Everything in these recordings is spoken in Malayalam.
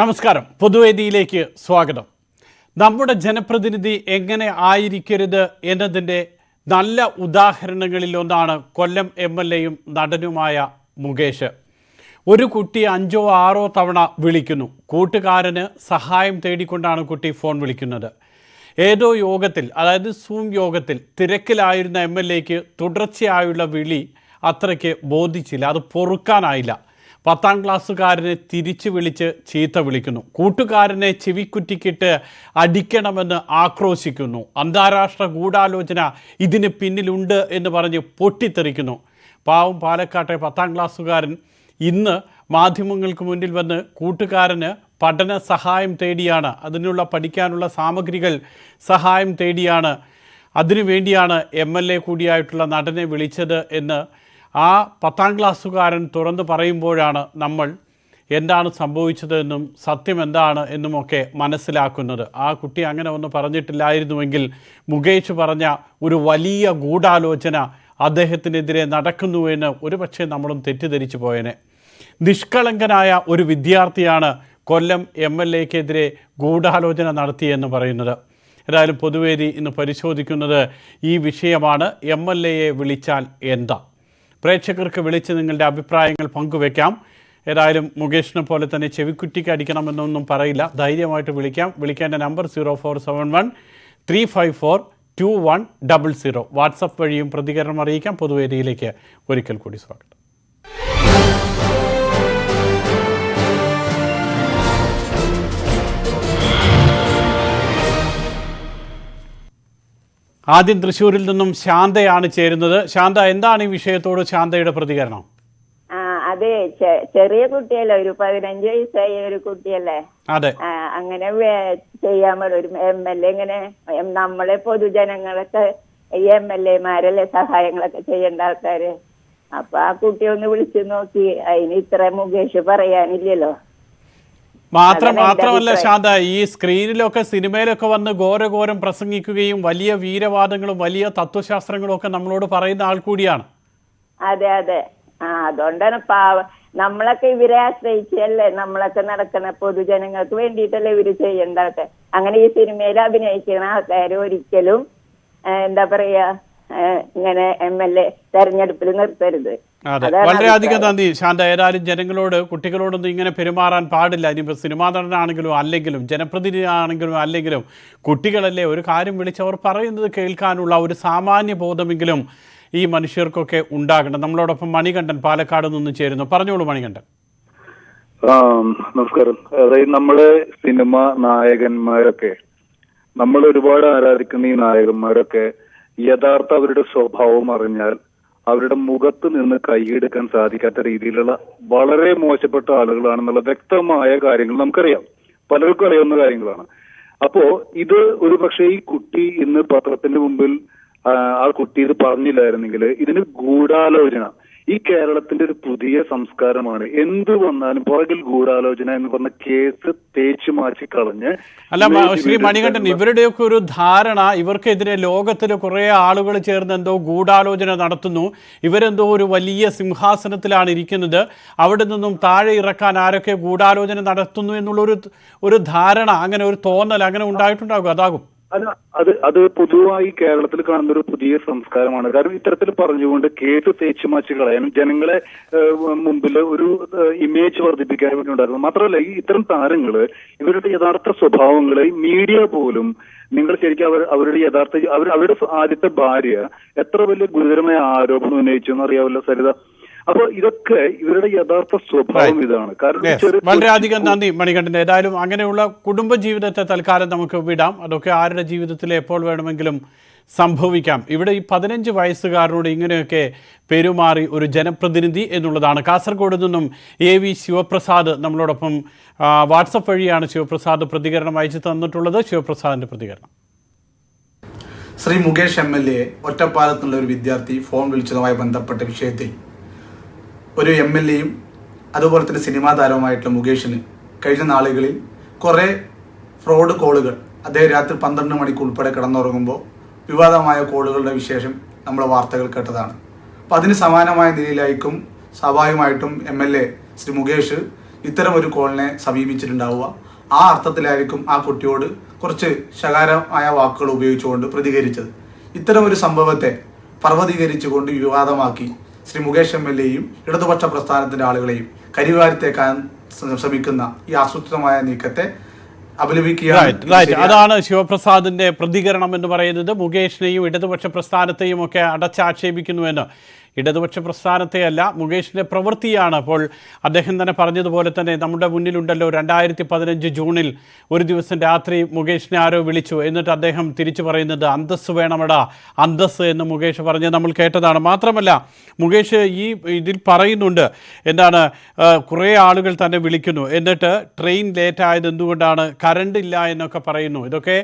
നമസ്കാരം. പൊതുവേദിയിലേക്ക് സ്വാഗതം. നമ്മുടെ ജനപ്രതിനിധി എങ്ങനെ ആയിരിക്കരുത് എന്നതിന്റെ നല്ല ഉദാഹരണങ്ങളിൽ ഒന്നാണ് കൊല്ലം എം എൽ എയും നടനുമായ മുകേഷ്. ഒരു കുട്ടി അഞ്ചോ ആറോ തവണ വിളിക്കുന്നു. കൂട്ടുകാരന് സഹായം തേടിക്കൊണ്ടാണ് കുട്ടി ഫോൺ വിളിക്കുന്നത്. ഏതോ യോഗത്തിൽ അതായത് സൂം യോഗത്തിൽ തിരക്കിലായിരുന്ന എം എൽ എക്ക് തുടർച്ചയായുള്ള വിളി അത്രയ്ക്ക് ബോധിച്ചില്ല. അത് പൊറുക്കാനായില്ല. പത്താം ക്ലാസ്സുകാരനെ തിരിച്ചു വിളിച്ച് ചീത്ത വിളിക്കുന്നു. കൂട്ടുകാരനെ ചെവിക്കുറ്റിക്കിട്ട് അടിക്കണമെന്ന് ആക്രോശിക്കുന്നു. അന്താരാഷ്ട്ര ഗൂഢാലോചന ഇതിന് പിന്നിലുണ്ട് എന്ന് പറഞ്ഞ് പൊട്ടിത്തെറിക്കുന്നു. പാവം പാലക്കാട്ടെ പത്താം ക്ലാസ്സുകാരൻ ഇന്ന് മാധ്യമങ്ങൾക്ക് മുന്നിൽ വന്ന് കൂട്ടുകാരന് പഠന സഹായം തേടിയാണ്. അതിനുള്ള പഠിക്കാനുള്ള സാമഗ്രികൾ സഹായം തേടിയാണ്. അതിനുവേണ്ടിയാണ് എം എൽ എ കൂടിയായിട്ടുള്ള നടനെ വിളിച്ചത് എന്ന് ആ പത്താം ക്ലാസ്സുകാരൻ തുറന്നു പറയുമ്പോഴാണ് നമ്മൾ എന്താണ് സംഭവിച്ചതെന്നും സത്യം എന്താണ് എന്നുമൊക്കെ മനസ്സിലാക്കുന്നത്. ആ കുട്ടി അങ്ങനെ ഒന്നും പറഞ്ഞിട്ടില്ലായിരുന്നുവെങ്കിൽ മുകേഷ് പറഞ്ഞ ഒരു വലിയ ഗൂഢാലോചന അദ്ദേഹത്തിനെതിരെ നടക്കുന്നുവെന്ന് ഒരുപക്ഷെ നമ്മളും തെറ്റിദ്ധരിച്ചു പോയേനെ. നിഷ്കളങ്കനായ ഒരു വിദ്യാർത്ഥിയാണ് കൊല്ലം എം എൽ എക്കെതിരെ ഗൂഢാലോചന നടത്തിയെന്ന് പറയുന്നത്. ഏതായാലും പൊതുവേദി ഇന്ന് പരിശോധിക്കുന്നത് ഈ വിഷയമാണ്. എം എൽ എയെ വിളിച്ചാൽ എന്താ? പ്രേക്ഷകർക്ക് വിളിച്ച് നിങ്ങളുടെ അഭിപ്രായങ്ങൾ പങ്കുവെക്കാം. ഏതായാലും മുകേഷിനെ പോലെ തന്നെ ചെവിക്കുറ്റിക്ക് അടിക്കണമെന്നൊന്നും പറയില്ല. ധൈര്യമായിട്ട് വിളിക്കാം. വിളിക്കേണ്ട number zero four seven one three five four two one double zero. WhatsApp വഴിയും പ്രതികരണം അറിയിക്കാം. പൊതുവേദിയിലേക്ക് ഒരിക്കൽ കൂടി സ്വാഗതം. ആദ്യം തൃശ്ശൂരിൽ നിന്നും ശാന്തയാണ് ചേരുന്നത്. ശാന്ത എന്താണ് ഈ വിഷയത്തോട് ശാന്തയുടെ പ്രതികരണം? അതെ ചെറിയ കുട്ടിയല്ലേ ഒരു പതിനഞ്ച് വയസ്സായ ഒരു കുട്ടിയല്ലേ? അതെ. അങ്ങനെ ചെയ്യാൻ പാടില്ല ഒരു എം എൽ എ ഇങ്ങനെ നമ്മളെ പൊതുജനങ്ങളൊക്കെ ഈ എം എൽ എമാരല്ലേ സഹായങ്ങളൊക്കെ ചെയ്യേണ്ട ആൾക്കാര്? അപ്പൊ ആ കുട്ടിയൊന്ന് വിളിച്ചു നോക്കി. അതിന് ഇത്ര മുകേഷ് പറയാനില്ലല്ലോ. മാത്രം മാത്രമല്ല. ശാന്ത ഈ സ്ക്രീനിലൊക്കെ സിനിമയിലൊക്കെ വന്ന് ഘോരഘോരം പ്രസംഗിക്കുകയും വലിയ വീരവാദങ്ങളും വലിയ തത്വശാസ്ത്രങ്ങളും ഒക്കെ നമ്മളോട് പറയുന്ന ആൾ കൂടിയാണ്. അതെ അതെ. ആ അതുകൊണ്ടാണ് പാവ നമ്മളൊക്കെ ഇവരെ ആശ്രയിച്ചല്ലേ? നമ്മളൊക്കെ നടക്കണ പൊതുജനങ്ങൾക്ക് വേണ്ടിയിട്ടല്ലേ ഇവർ ചെയ്യേണ്ടതൊക്കെ. അങ്ങനെ ഈ സിനിമയിൽ അഭിനയിക്കുന്ന ആൾക്കാർ ഒരിക്കലും എന്താ പറയാ ഇങ്ങനെ എം എൽ എ തെരഞ്ഞെടുപ്പിൽ നിർത്തരുത്. അതെ. വളരെ വളരെയധികം. നന്ദി. ശാന്ത ഏതായാലും ജനങ്ങളോട് കുട്ടികളോടൊന്നും ഇങ്ങനെ പെരുമാറാൻ പാടില്ല. ഇനിയിപ്പോൾ സിനിമാ നടനാണെങ്കിലും അല്ലെങ്കിലും ജനപ്രതിനിധി ആണെങ്കിലും അല്ലെങ്കിലും കുട്ടികളല്ലേ ഒരു കാര്യം വിളിച്ചവർ പറയുന്നത് കേൾക്കാനുള്ള ഒരു സാമാന്യ ബോധമെങ്കിലും ഈ മനുഷ്യർക്കൊക്കെ ഉണ്ടാകണം. നമ്മളോടൊപ്പം മണികണ്ഠൻ പാലക്കാട് നിന്ന് ചേരുന്നു. പറഞ്ഞോളൂ മണികണ്ഠൻ. നമസ്കാരം. അതായത് നമ്മൾ സിനിമ നായകന്മാരൊക്കെ നമ്മൾ ഒരുപാട് ആരാധിക്കുന്ന ഈ നായകന്മാരൊക്കെ യഥാർത്ഥ അവരുടെ സ്വഭാവം അറിഞ്ഞാൽ അവരുടെ മുഖത്ത് നിന്ന് കൈയെടുക്കാൻ സാധിക്കാത്ത രീതിയിലുള്ള വളരെ മോശപ്പെട്ട ആളുകളാണെന്നുള്ള വ്യക്തമായ കാര്യങ്ങൾ നമുക്കറിയാം. പലർക്കും അറിയാവുന്ന കാര്യങ്ങളാണ്. അപ്പോ ഇത് ഒരു പക്ഷേ ഈ കുട്ടി ഇന്ന് പത്രത്തിന്റെ മുമ്പിൽ ആ, കുട്ടി ഇത് പറഞ്ഞില്ലായിരുന്നെങ്കിൽ ഇതിന് ഗൂഢാലോചന. ഈ കേരളത്തിന്റെ ഒരു പുതിയ സംസ്കാരമാണ്. എന്ത് വന്നാലും പുറകിൽ ഗൂഢാലോചന എന്ന് പറഞ്ഞ കേസ് തേച്ചു മാറ്റി കളഞ്ഞ് അല്ല ശ്രീ മണികണ്ഠൻ ഇവരുടെയൊക്കെ ഒരു ധാരണ ഇവർക്കെതിരെ ലോകത്തിലെ കുറെ ആളുകൾ ചേർന്ന് എന്തോ ഗൂഢാലോചന നടത്തുന്നു. ഇവരെന്തോ ഒരു വലിയ സിംഹാസനത്തിലാണ് ഇരിക്കുന്നത്. അവിടെ നിന്നും താഴെ ഇറക്കാൻ ആരൊക്കെ ഗൂഢാലോചന നടത്തുന്നു എന്നുള്ളൊരു ഒരു ധാരണ അങ്ങനെ ഒരു തോന്നൽ അങ്ങനെ ഉണ്ടായിട്ടുണ്ടാകും. അതാകും. അത് അത് അത് പൊതുവായി കേരളത്തിൽ കാണുന്ന ഒരു പുതിയ സംസ്കാരമാണ്. കാരണം ഇത്തരത്തിൽ പറഞ്ഞുകൊണ്ട് കേസ് തേച്ചു മാച്ച് കളയാനും ജനങ്ങളെ മുമ്പിൽ ഒരു ഇമേജ് വർദ്ധിപ്പിക്കാൻ വേണ്ടി ഉണ്ടായിരുന്നു മാത്രമല്ല ഈ ഇത്തരം താരങ്ങൾ ഇവരുടെ യഥാർത്ഥ സ്വഭാവങ്ങളെ മീഡിയ പോലും നിങ്ങൾ ശരിക്കും അവർ അവരുടെ യഥാർത്ഥ അവർ അവരുടെ ആദ്യത്തെ ഭാര്യ എത്ര വലിയ ഗുരുതരമായ ആരോപണം ഉന്നയിച്ചു എന്ന് അറിയാമല്ലോ സരിത? അപ്പൊ ഇതൊക്കെ ഇവരുടെ യഥാർത്ഥ സ്വഭാവം ഇതാണ്. കാരണം വളരെയധികം നന്ദി മണികണ്ഠൻ ഏതായാലും അങ്ങനെയുള്ള കുടുംബ ജീവിതത്തെ തൽക്കാലം നമുക്ക് വിടാം. അതൊക്കെ ആരുടെ ജീവിതത്തിൽ എപ്പോൾ വേണമെങ്കിലും സംഭവിക്കാം. ഇവിടെ ഈ പതിനഞ്ച് വയസ്സുകാരനോട് ഇങ്ങനെയൊക്കെ പെരുമാറി ഒരു ജനപ്രതിനിധി എന്നുള്ളതാണ്. കാസർഗോഡ് നിന്നും എ വി ശിവപ്രസാദ് നമ്മളോടൊപ്പം വാട്സപ്പ് വഴിയാണ് ശിവപ്രസാദ് പ്രതികരണം അയച്ചു തന്നിട്ടുള്ളത്. ശിവപ്രസാദിന്റെ പ്രതികരണം. Shri Mukesh M L A ഒറ്റപ്പാലത്തുള്ള ഒരു വിദ്യാർത്ഥി ഫോൺ വിളിച്ചതുമായി ബന്ധപ്പെട്ട വിഷയത്തിൽ ഒരു എം എൽ എയും അതുപോലെ തന്നെ സിനിമാ താരവുമായിട്ടുള്ള മുകേഷിന് കഴിഞ്ഞ നാളുകളിൽ കുറേ ഫ്രോഡ് കോളുകൾ അദ്ദേഹം രാത്രി പന്ത്രണ്ട് മണിക്ക് ഉൾപ്പെടെ കിടന്നുറങ്ങുമ്പോൾ വിവാദമായ കോളുകളുടെ വിശേഷം നമ്മൾ വാർത്തകൾ കേട്ടതാണ്. അപ്പം അതിന് സമാനമായ നിലയിലായിരിക്കും സ്വാഭാവികമായിട്ടും M L A Shri Mukesh ഇത്തരം ഒരു കോളിനെ സമീപിച്ചിട്ടുണ്ടാവുക. ആ അർത്ഥത്തിലായിരിക്കും ആ കുട്ടിയോട് കുറച്ച് ശകാരമായ വാക്കുകൾ ഉപയോഗിച്ചുകൊണ്ട് പ്രതികരിച്ചത്. ഇത്തരം ഒരു സംഭവത്തെ പർവതീകരിച്ചുകൊണ്ട് വിവാദമാക്കി ശ്രീ മുകേഷ് എം എൽ എയും ഇടതുപക്ഷ പ്രസ്ഥാനത്തിന്റെ ആളുകളെയും കരിവാരിത്തേക്കാൻ ശ്രമിക്കുന്ന ഈ ആസൂത്രിതമായ നീക്കത്തെ അതാണ് ശിവപ്രസാദിന്റെ പ്രതികരണം എന്ന് പറയുന്നത്. മുകേഷിനെയും ഇടതുപക്ഷ പ്രസ്ഥാനത്തെയും ഒക്കെ അടച്ചാക്ഷേപിക്കുന്നുവെന്ന് ഇടതുപക്ഷ പ്രസ്ഥാനത്തെയല്ല മുകേഷിന്റെ പ്രവൃത്തിയാണ്. അപ്പോൾ അദ്ദേഹം തന്നെ പറഞ്ഞതുപോലെ തന്നെ നമ്മുടെ മുന്നിലുണ്ടല്ലോ രണ്ടായിരത്തി പതിനഞ്ച് ജൂണിൽ ഒരു ദിവസം രാത്രി മുകേഷിനെ ആരോ വിളിച്ചു. എന്നിട്ട് അദ്ദേഹം തിരിച്ചു പറയുന്നത് അന്തസ് വേണമടാ അന്തസ് എന്ന് മുകേഷ് പറഞ്ഞ് നമ്മൾ കേട്ടതാണ്. മാത്രമല്ല മുകേഷ് ഈ ഇതിൽ പറയുന്നുണ്ട് എന്താണ് കുറേ ആളുകൾ തന്നെ വിളിക്കുന്നു. എന്നിട്ട് ട്രെയിൻ ലേറ്റ് ആയത് എന്തുകൊണ്ടാണ്? കറണ്ട് ഇല്ല എന്നൊക്കെ പറയുന്നു. ഇതൊക്കെ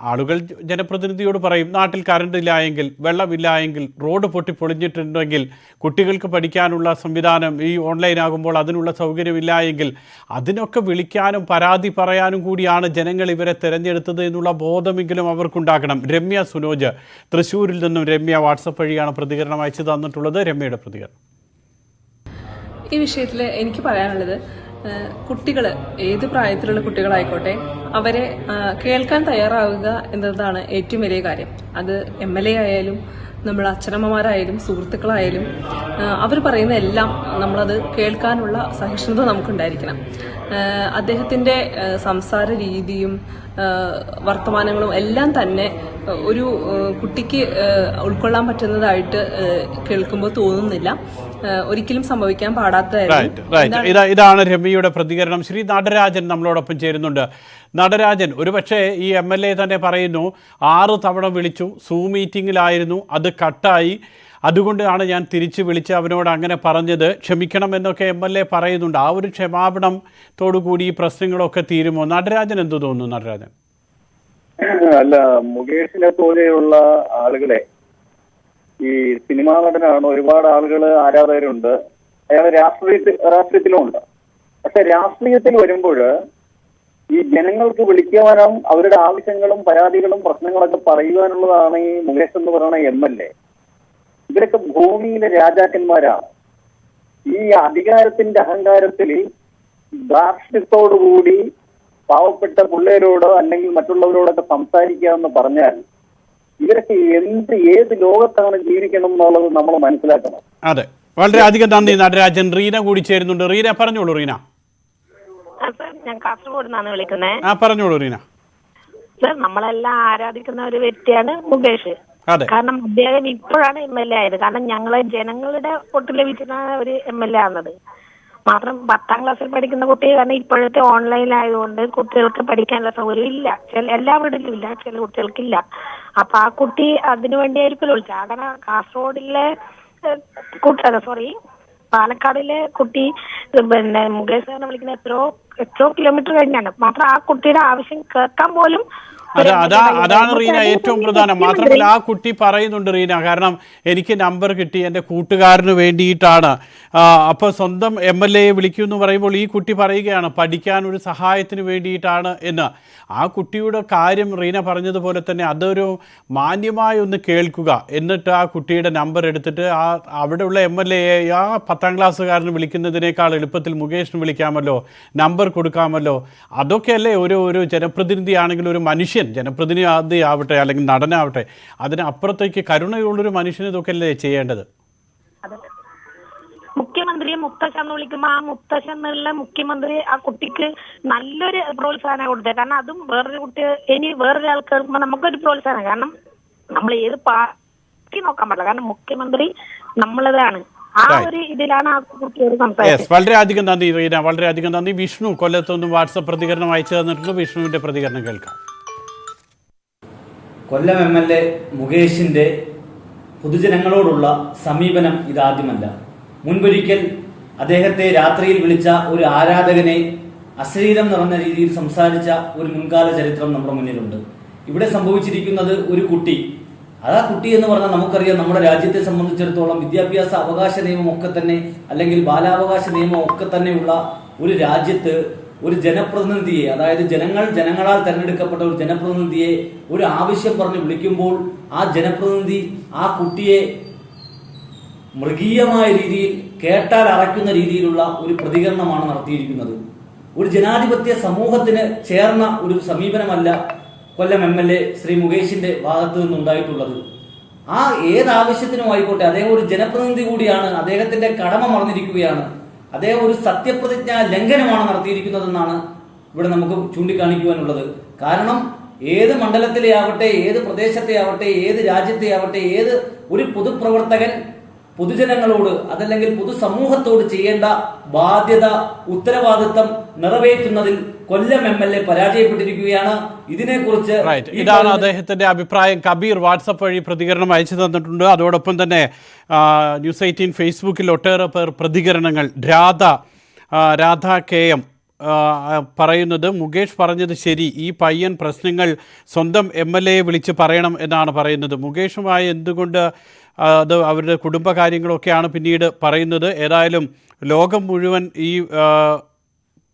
ആളുകൾ ജനപ്രതിനിധിയോട് പറയും നാട്ടിൽ കറണ്ട് ഇല്ല എങ്കിൽ വെള്ളമില്ല എങ്കിൽ റോഡ് പൊട്ടി പൊളിഞ്ഞിട്ടുണ്ടെങ്കിൽ കുട്ടികൾക്ക് പഠിക്കാനുള്ള സംവിധാനം ഈ ഓൺലൈൻ ആകുമ്പോൾ അതിനുള്ള സൗകര്യമില്ല എങ്കിൽ അതിനൊക്കെ വിളിക്കാനും പരാതി പറയാനും കൂടിയാണ് ജനങ്ങൾ ഇവരെ തിരഞ്ഞെടുത്തത് എന്നുള്ള ബോധമെങ്കിലും അവർക്കുണ്ടാക്കണം രമ്യ സുനോജ് തൃശ്ശൂരിൽ നിന്നും രമ്യ വാട്സപ്പ് വഴിയാണ് പ്രതികരണം അയച്ചു തന്നിട്ടുള്ളത്. രമ്യയുടെ പ്രതികരണം. ഈ വിഷയത്തിൽ എനിക്ക് പറയാനുള്ളത് കുട്ടികൾ ഏത് പ്രായത്തിലുള്ള കുട്ടികളായിക്കോട്ടെ അവരെ കേൾക്കാൻ തയ്യാറാവുക എന്നതാണ് ഏറ്റവും വലിയ കാര്യം. അത് എം എൽ എ ആയാലും നമ്മൾ അച്ഛനമ്മമാരായാലും സുഹൃത്തുക്കളായാലും അവർ പറയുന്ന എല്ലാം നമ്മളത് കേൾക്കാനുള്ള സഹിഷ്ണുത നമുക്കുണ്ടായിരിക്കണം. അദ്ദേഹത്തിന്റെ സംസാര രീതിയും വർത്തമാനങ്ങളും എല്ലാം തന്നെ ഒരു കുട്ടിക്ക് ഉൾക്കൊള്ളാൻ പറ്റുന്നതായിട്ട് കേൾക്കുമ്പോൾ തോന്നുന്നില്ല. ഒരിക്കലും സംഭവിക്കാൻ പാടാത്ത പാടാത്തതായിരുന്നു ഇതാണ് രമ്യയുടെ പ്രതികരണം. ശ്രീ നടരാജൻ നമ്മളോടൊപ്പം ചേരുന്നുണ്ട്. നടരാജൻ ഒരുപക്ഷെ ഈ എം എൽ എ തന്നെ പറയുന്നു ആറ് തവണ വിളിച്ചു സൂ മീറ്റിംഗിലായിരുന്നു അത് കട്ടായി. അതുകൊണ്ടാണ് ഞാൻ തിരിച്ച് വിളിച്ച് അവനോട് അങ്ങനെ പറഞ്ഞത്. ക്ഷമിക്കണം എന്നൊക്കെ എം എൽ എ പറയുന്നുണ്ട്. ആ ഒരു ക്ഷമാപണത്തോടു കൂടി ഈ പ്രശ്നങ്ങളൊക്കെ തീരുമോ? നടരാജൻ എന്തു തോന്നുന്നു നടരാജൻ? അല്ല മുകേഷിനെ പോലെയുള്ള ആളുകളെ ഈ സിനിമാ നടനാണ് ഒരുപാട് ആളുകൾ ആരാധകരുണ്ട്. അയാൾ രാഷ്ട്രീയത്തിൽ രാഷ്ട്രീയത്തിലും ഉണ്ട് പക്ഷെ രാഷ്ട്രീയത്തിൽ വരുമ്പോൾ ഈ ജനങ്ങൾക്ക് വിളിക്കുവാനും അവരുടെ ആവശ്യങ്ങളും പരാതികളും പ്രശ്നങ്ങളൊക്കെ പറയുവാനുള്ളതാണ് ഈ മുകേഷ് എന്ന് പറയുന്ന എം എൽ എ. ഇവരൊക്കെ ഭൂമിയിലെ രാജാക്കന്മാരാണ്. ഈ അധികാരത്തിന്റെ അഹങ്കാരത്തിൽ ദാർഷ്ട്യത്തോടുകൂടി പാവപ്പെട്ട പിള്ളേരോട് അല്ലെങ്കിൽ മറ്റുള്ളവരോടൊക്കെ സംസാരിക്കുക എന്ന് പറഞ്ഞാൽ ഇവരൊക്കെ എന്ത് ഏത് ലോകത്താണ് ജീവിക്കണം എന്നുള്ളത് നമ്മൾ മനസ്സിലാക്കണം. അതെ. വളരെയധികം നന്ദി നടരാജൻ. റീന കൂടി ചേരുന്നുണ്ട്. റീന പറഞ്ഞോളൂ റീന. ഞാൻ കാസർഗോഡ് നിന്നാണ് വിളിക്കുന്നത് ആ പറഞ്ഞോളൂ റീന. സർ നമ്മളെല്ലാം ആരാധിക്കുന്ന ഒരു വ്യക്തിയാണ് മുകേഷ്. അതെ. കാരണം അദ്ദേഹം ഇപ്പോഴാണ് എം എൽ എ ആയത്. കാരണം ഞങ്ങളെ ജനങ്ങളുടെ വോട്ട് ലഭിക്കുന്ന ഒരു എം എൽ എ ആണത് മാത്രം പത്താം ക്ലാസ്സിൽ പഠിക്കുന്ന കുട്ടി കാരണം ഇപ്പോഴത്തെ ഓൺലൈനിലായതുകൊണ്ട് കുട്ടികൾക്ക് പഠിക്കാനുള്ള സൗകര്യം ഇല്ല. ചില എല്ലാ വീട്ടിലും ഇല്ല. ചില കുട്ടികൾക്കില്ല. അപ്പൊ ആ കുട്ടി അതിനു വേണ്ടിയായിരിക്കും വിളിച്ചത് കാസർഗോഡിലെ സോറി പാലക്കാടിലെ കുട്ടി പിന്നെ മുകേഷ് സാറിനെ വിളിക്കുന്ന എത്രയോ എത്രയോ കിലോമീറ്റർ കഴിഞ്ഞാണ്. മാത്രം ആ കുട്ടിയുടെ ആവശ്യം കേൾക്കാൻ പോലും അതാ അതാ അതാണ് റീന ഏറ്റവും പ്രധാനം. മാത്രമല്ല ആ കുട്ടി പറയുന്നുണ്ട് റീന കാരണം എനിക്ക് നമ്പർ കിട്ടി എന്റെ കൂട്ടുകാരന് വേണ്ടിയിട്ടാണ്. അപ്പോൾ സ്വന്തം എം എൽ എയെ വിളിക്കൂ എന്ന് പറയുമ്പോൾ ഈ കുട്ടി പറയുകയാണ് പഠിക്കാൻ ഒരു സഹായത്തിന് വേണ്ടിയിട്ടാണ് എന്ന്. ആ കുട്ടിയുടെ കാര്യം റീന പറഞ്ഞതുപോലെ തന്നെ അതൊരു മാന്യമായി ഒന്ന് കേൾക്കുക. എന്നിട്ട് ആ കുട്ടിയുടെ നമ്പർ എടുത്തിട്ട് ആ അവിടെയുള്ള എം എൽ എയെ ആ പത്താം ക്ലാസ്സുകാരന് വിളിക്കുന്നതിനേക്കാൾ എളുപ്പത്തിൽ മുകേഷിന് വിളിക്കാമല്ലോ നമ്പർ കൊടുക്കാമല്ലോ. അതൊക്കെയല്ലേ ഒരു ഒരു ജനപ്രതിനിധിയാണെങ്കിലും ഒരു മനുഷ്യൻ ജനപ്രതിനിധി ആവട്ടെ അല്ലെങ്കിൽ നടനാവട്ടെ അതിനപ്പുറത്തേക്ക് കരുണയുള്ളൊരു മനുഷ്യന് ഇതൊക്കെ അല്ലേ ചെയ്യേണ്ടത്. മുഖ്യമന്ത്രിയെ മുത്തശ്ശൻ എന്ന് വിളിക്കുമ്പോ ആ മുത്തശ്ശൻ എന്നുള്ള മുഖ്യമന്ത്രി ആ കുട്ടിക്ക് നല്ലൊരു പ്രോത്സാഹനം കൊടുത്തത് കാരണം അതും വേറൊരു കുട്ടി ഇനി വേറൊരു ആൾ കേൾക്കുമ്പോ നമുക്കൊരു പ്രോത്സാഹനം. കാരണം നമ്മൾ ഏത് പാർട്ടി നോക്കാൻ പാടില്ല. കാരണം മുഖ്യമന്ത്രി നമ്മളതാണ്. യെസ് വളരെയധികം നന്ദി റീന. വളരെയധികം നന്ദി. വിഷ്ണു കൊല്ലത്തൊന്നും വാട്സപ്പ് പ്രതികരണം അയച്ചു തന്നിട്ടുണ്ട്. വിഷ്ണുവിന്റെ പ്രതികരണം കേൾക്കാം. കൊല്ലം എം എൽ എ മുകേഷിന്റെ പൊതുജനങ്ങളോടുള്ള സമീപനം ഇതാദ്യമല്ല. മുൻപൊരിക്കൽ അദ്ദേഹത്തെ രാത്രിയിൽ വിളിച്ച ഒരു ആരാധകനെ അശ്ലീലം നിറഞ്ഞ രീതിയിൽ സംസാരിച്ച ഒരു മുൻകാല ചരിത്രം നമ്മുടെ മുന്നിലുണ്ട്. ഇവിടെ സംഭവിച്ചിരിക്കുന്നത് ഒരു കുട്ടി. അതാ കുട്ടി എന്ന് പറഞ്ഞാൽ നമുക്കറിയാം നമ്മുടെ രാജ്യത്തെ സംബന്ധിച്ചിടത്തോളം വിദ്യാഭ്യാസ അവകാശ നിയമം ഒക്കെ തന്നെ അല്ലെങ്കിൽ ബാലാവകാശ നിയമം ഒക്കെ തന്നെയുള്ള ഒരു രാജ്യത്ത് ഒരു ജനപ്രതിനിധിയെ അതായത് ജനങ്ങൾ ജനങ്ങളാൽ തിരഞ്ഞെടുക്കപ്പെട്ട ഒരു ജനപ്രതിനിധിയെ ഒരു ആവശ്യം പറഞ്ഞ് വിളിക്കുമ്പോൾ ആ ജനപ്രതിനിധി ആ കുട്ടിയെ മൃഗീയമായ രീതിയിൽ കേട്ടാൽ അറയ്ക്കുന്ന രീതിയിലുള്ള ഒരു പ്രതികരണമാണ് നടത്തിയിരിക്കുന്നത്. ഒരു ജനാധിപത്യ സമൂഹത്തിന് ചേർന്ന ഒരു സമീപനമല്ല Kollam M L A Shri മുകേഷിന്റെ ഭാഗത്തു നിന്നുണ്ടായിട്ടുള്ളത്. ആ ഏത് ആയിക്കോട്ടെ അദ്ദേഹം ഒരു ജനപ്രതിനിധി കൂടിയാണ് അദ്ദേഹത്തിന്റെ കടമ മറന്നിരിക്കുകയാണ്. അദ്ദേഹം ഒരു സത്യപ്രതിജ്ഞ ലംഘനമാണ് നടത്തിയിരിക്കുന്നതെന്നാണ് ഇവിടെ നമുക്ക് ചൂണ്ടിക്കാണിക്കുവാനുള്ളത്. കാരണം ഏത് മണ്ഡലത്തിലെ ആവട്ടെ ഏത് പ്രദേശത്തെ ആവട്ടെ ഏത് രാജ്യത്തെ ആവട്ടെ ഏത് ഒരു പൊതുപ്രവർത്തകൻ പൊതുജനങ്ങളോട് അതല്ലെങ്കിൽ പൊതുസമൂഹത്തോട് ചെയ്യേണ്ട ബാധ്യത ഉത്തരവാദിത്തം നിറവേറ്റുന്നതിൽ കൊല്ലം എം എൽ എ പരാജയപ്പെട്ടിരിക്കുകയാണ്. ഇതിനെക്കുറിച്ച് ഇതാണ് അദ്ദേഹത്തിന്റെ അഭിപ്രായം. കബീർ വാട്സപ്പ് വഴി പ്രതികരണം അയച്ചു തന്നിട്ടുണ്ട്. അതോടൊപ്പം തന്നെ ന്യൂസ് എയ്റ്റീൻ ഫേസ്ബുക്കിൽ ഒട്ടേറെ പേർ പ്രതികരണങ്ങൾ. രാധ രാധ കെ എം പറയുന്നത് മുകേഷ് പറഞ്ഞത് ശരി. ഈ പയ്യൻ പ്രശ്നങ്ങൾ സ്വന്തം എം എൽ എയെ വിളിച്ച് പറയണം എന്നാണ് പറയുന്നത്. മുകേഷുമായി എന്തുകൊണ്ട് അത് അവരുടെ കുടുംബകാര്യങ്ങളൊക്കെയാണ് പിന്നീട് പറയുന്നത്. ഏതായാലും ലോകം മുഴുവൻ ഈ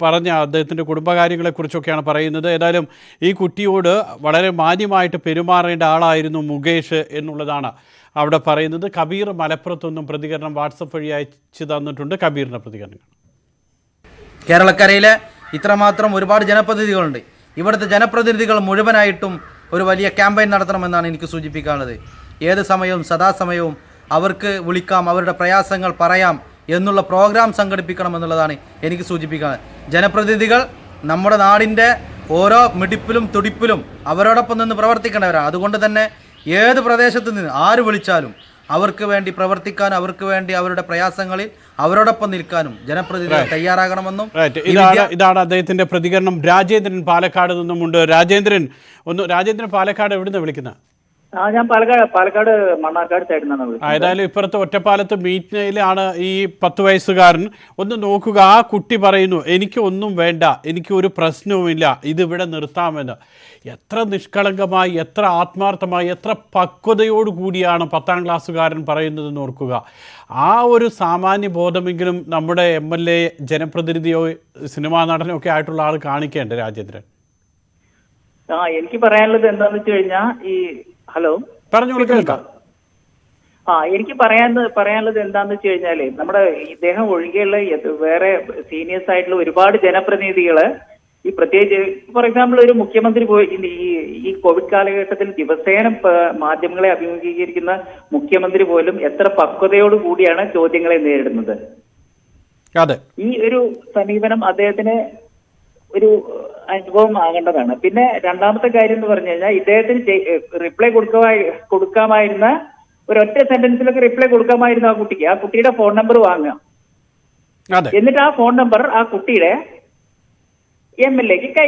പറഞ്ഞ അദ്ദേഹത്തിന്റെ കുടുംബകാര്യങ്ങളെക്കുറിച്ചൊക്കെയാണ് പറയുന്നത്. ഏതായാലും ഈ കുട്ടിയോട് വളരെ മാന്യമായിട്ട് പെരുമാറേണ്ട ആളായിരുന്നു മുകേഷ് എന്നുള്ളതാണ് അവിടെ പറയുന്നത്. കബീർ മലപ്പുറത്തൊന്നും പ്രതികരണം വാട്സപ്പ് വഴി അയച്ചു തന്നിട്ടുണ്ട്. കബീറിന്റെ പ്രതികരണങ്ങൾ. കേരളക്കരയിലെ ഇത്രമാത്രം ഒരുപാട് ജനപ്രതിനിധികളുണ്ട്. ഇവിടുത്തെ ജനപ്രതിനിധികൾ മുഴുവനായിട്ടും ഒരു വലിയ ക്യാമ്പയിൻ നടത്തണമെന്നാണ് എനിക്ക് സൂചിപ്പിക്കാനുള്ളത്. ഏത് സമയവും സദാസമയവും അവർക്ക് വിളിക്കാം അവരുടെ പ്രയാസങ്ങൾ പറയാം എന്നുള്ള പ്രോഗ്രാം സംഘടിപ്പിക്കണം എന്നുള്ളതാണ് എനിക്ക് സൂചിപ്പിക്കുന്നത്. ജനപ്രതിനിധികൾ നമ്മുടെ നാടിന്റെ ഓരോ മിടിപ്പിലും തുടിപ്പിലും അവരോടൊപ്പം നിന്ന് പ്രവർത്തിക്കേണ്ടവരാണ്. അതുകൊണ്ട് തന്നെ ഏത് പ്രദേശത്ത് നിന്ന് ആര് വിളിച്ചാലും അവർക്ക് വേണ്ടി പ്രവർത്തിക്കാനും അവർക്ക് വേണ്ടി അവരുടെ പ്രയാസങ്ങളിൽ അവരോടൊപ്പം നിൽക്കാനും ജനപ്രതിനിധികൾ തയ്യാറാകണമെന്നും ഇതാണ് ഇതാണ് അദ്ദേഹത്തിന്റെ പ്രതികരണം. രാജേന്ദ്രൻ പാലക്കാട് നിന്നുമുണ്ട് രാജേന്ദ്രൻ ഒന്ന് രാജേന്ദ്രൻ പാലക്കാട് എവിടുന്ന് വിളിക്കുന്നത്? ആ ഞാൻ പാലക്കാട് പാലക്കാട് മണ്ണാർക്കാട് സൈഡിൽ നിന്നാണ് വിളിക്കുന്നത് ഏതായാലും ഇപ്പുറത്തെ ഒറ്റപ്പാലത്ത് മീറ്റിനയിലാണ് ഈ പത്ത് വയസ്സുകാരൻ. ഒന്ന് നോക്കുക ആ കുട്ടി പറയുന്നു എനിക്ക് ഒന്നും വേണ്ട എനിക്ക് ഒരു പ്രശ്നവുമില്ല ഇതിവിടെ നിർത്താമെന്ന്. എത്ര നിഷ്കളങ്കമായി എത്ര ആത്മാർത്ഥമായി എത്ര പക്വതയോടു കൂടിയാണ് പത്താം ക്ലാസ്സുകാരൻ പറയുന്നതെന്ന് ഓർക്കുക. ആ ഒരു സാമാന്യ ബോധമെങ്കിലും നമ്മുടെ എം എൽ എ ജനപ്രതിനിധിയോ സിനിമാ നടനോ ഒക്കെ ആയിട്ടുള്ള ആൾ കാണിക്കേണ്ട രാജേന്ദ്രൻ. ആ എനിക്ക് പറയാനുള്ളത് എന്താന്ന് വെച്ച് കഴിഞ്ഞാൽ ഈ ഹലോ പറഞ്ഞോളൂ കേൾക്കാം. ആ എനിക്ക് പറയാൻ പറയാനുള്ളത് എന്താന്ന് വെച്ച് കഴിഞ്ഞാൽ നമ്മുടെ ഇദ്ദേഹം ഒഴികെയുള്ള വേറെ സീനിയേഴ്സ് ആയിട്ടുള്ള ഒരുപാട് ജനപ്രതിനിധികൾ ഈ പ്രത്യേകിച്ച് ഫോർ എക്സാമ്പിൾ ഒരു മുഖ്യമന്ത്രി പോയി ഈ ഈ കോവിഡ് കാലഘട്ടത്തിൽ ദിവസേന മാധ്യമങ്ങളെ അഭിമുഖീകരിക്കുന്ന മുഖ്യമന്ത്രി പോലും എത്ര പക്വതയോട് കൂടിയാണ് ചോദ്യങ്ങളെ നേരിടുന്നത്. ഈ ഒരു സമീപനം അദ്ദേഹത്തിന് ഒരു അനുഭവം ആകേണ്ടതാണ് പിന്നെ രണ്ടാമത്തെ കാര്യം എന്ന് പറഞ്ഞു കഴിഞ്ഞാൽ ഇദ്ദേഹത്തിന് റിപ്ലൈ കൊടുക്കുമായി കൊടുക്കാമായിരുന്ന ഒരൊറ്റ സെന്റൻസിലൊക്കെ റിപ്ലൈ കൊടുക്കാമായിരുന്നു ആ കുട്ടിക്ക് ആ കുട്ടിയുടെ ഫോൺ നമ്പർ വാങ്ങുക. അതെ. എന്നിട്ട് ആ ഫോൺ നമ്പർ ആ കുട്ടിയുടെ എം എൽ എക്ക് കൈ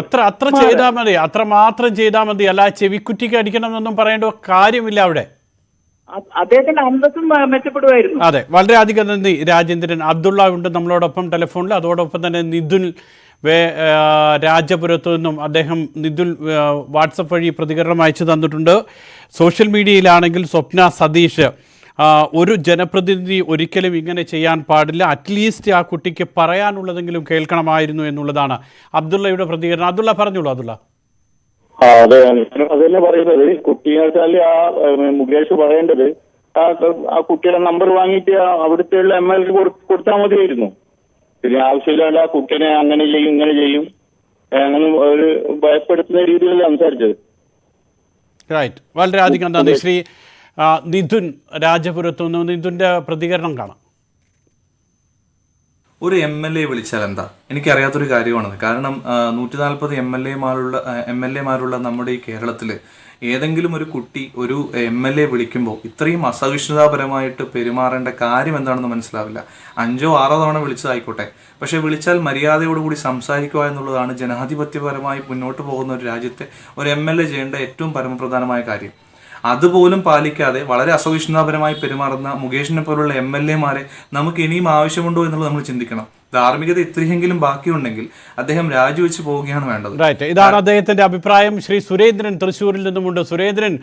അത്ര അത്ര ചെയ്താൽ മതി അത്ര മാത്രം ചെയ്താൽ മതി. അല്ല ചെവിക്കുറ്റിക്ക് അടിക്കണം എന്നൊന്നും പറയേണ്ട കാര്യമില്ല അവിടെ. അതെ അദ്ദേഹത്തിന്റെ അന്തസ്സും ആ, മെച്ചപ്പെടുമായിരുന്നു. അതെ വളരെയധികം നന്ദി രാജേന്ദ്രൻ. അബ്ദുള്ള ഉണ്ട് നമ്മളോടൊപ്പം ടെലിഫോണിൽ. അതോടൊപ്പം തന്നെ നിതുൽ വേ രാജപുരത്തു നിന്നും അദ്ദേഹം നിതുൽ വാട്സപ്പ് വഴി പ്രതികരണം അയച്ചു തന്നിട്ടുണ്ട്. സോഷ്യൽ മീഡിയയിലാണെങ്കിൽ സ്വപ്ന സതീഷ് ഒരു ജനപ്രതിനിധി ഒരിക്കലും ഇങ്ങനെ ചെയ്യാൻ പാടില്ല. അറ്റ്ലീസ്റ്റ് ആ കുട്ടിക്ക് പറയാനുള്ളതെങ്കിലും കേൾക്കണമായിരുന്നു എന്നുള്ളതാണ് അബ്ദുള്ളയുടെ പ്രതികരണം. അബ്ദുള്ള പറഞ്ഞോളൂ അബ്ദുള്ള. അതെ ഞാനും അത് തന്നെ പറയുന്നത് കുട്ടിയെ വെച്ചാൽ ആ മുകേഷ് പറയേണ്ടത് ആ കുട്ടിയുടെ നമ്പർ വാങ്ങിയിട്ട് അവിടുത്തെ എം എൽ കൊടുത്താൽ മതിയായിരുന്നു. പിന്നെ ആവശ്യമില്ലാണ്ട് ആ കുട്ടീനെ അങ്ങനെ ചെയ്യും ഇങ്ങനെ ചെയ്യും. അങ്ങനെ ഒരു ഭയപ്പെടുത്തുന്ന രീതിയിലല്ല സംസാരിച്ചത്. റൈറ്റ് വളരെ അധികം നന്ദി. ശ്രീ നിധുൻ രാജപുരത്ത് രാജപുരത്തു നിന്ന് നിധുന്റെ പ്രതികരണം കാണാം. ഒരു എം എൽ എ വിളിച്ചാൽ എന്താ? എനിക്കറിയാത്തൊരു കാര്യമാണത് കാരണം നൂറ്റി നാൽപ്പത് എം എൽ എമാരുള്ള എം എൽ എമാരുള്ള നമ്മുടെ ഈ കേരളത്തിൽ ഏതെങ്കിലും ഒരു കുട്ടി ഒരു എം എൽ എ വിളിക്കുമ്പോൾ ഇത്രയും അസഹിഷ്ണുതാപരമായിട്ട് പെരുമാറേണ്ട കാര്യം എന്താണെന്ന് മനസ്സിലാവില്ല. അഞ്ചോ ആറോ തവണ വിളിച്ചതായിക്കോട്ടെ. പക്ഷെ വിളിച്ചാൽ മര്യാദയോടുകൂടി സംസാരിക്കുക എന്നുള്ളതാണ് ജനാധിപത്യപരമായി മുന്നോട്ട് പോകുന്ന ഒരു രാജ്യത്തെ ഒരു എം എൽ എ ചെയ്യേണ്ട ഏറ്റവും പരമപ്രധാനമായ കാര്യം. അതുപോലും പാലിക്കാതെ വളരെ അസഹിഷ്ണുതാപരമായി പെരുമാറുന്ന മുകേഷിനെ പോലുള്ള എം എൽ എമാരെ നമുക്ക് ഇനിയും ആവശ്യമുണ്ടോ എന്നുള്ളത് നമ്മൾ ചിന്തിക്കണം. ധാർമ്മികത ഇത്രയെങ്കിലും ബാക്കിയുണ്ടെങ്കിൽ അദ്ദേഹം രാജിവെച്ച് പോവുകയാണ് വേണ്ടത്. റൈറ്റ് ഇതാണ് അദ്ദേഹത്തിന്റെ അഭിപ്രായം. ശ്രീ സുരേന്ദ്രൻ തൃശ്ശൂരിൽ നിന്നുമുണ്ട്. സുരേന്ദ്രൻ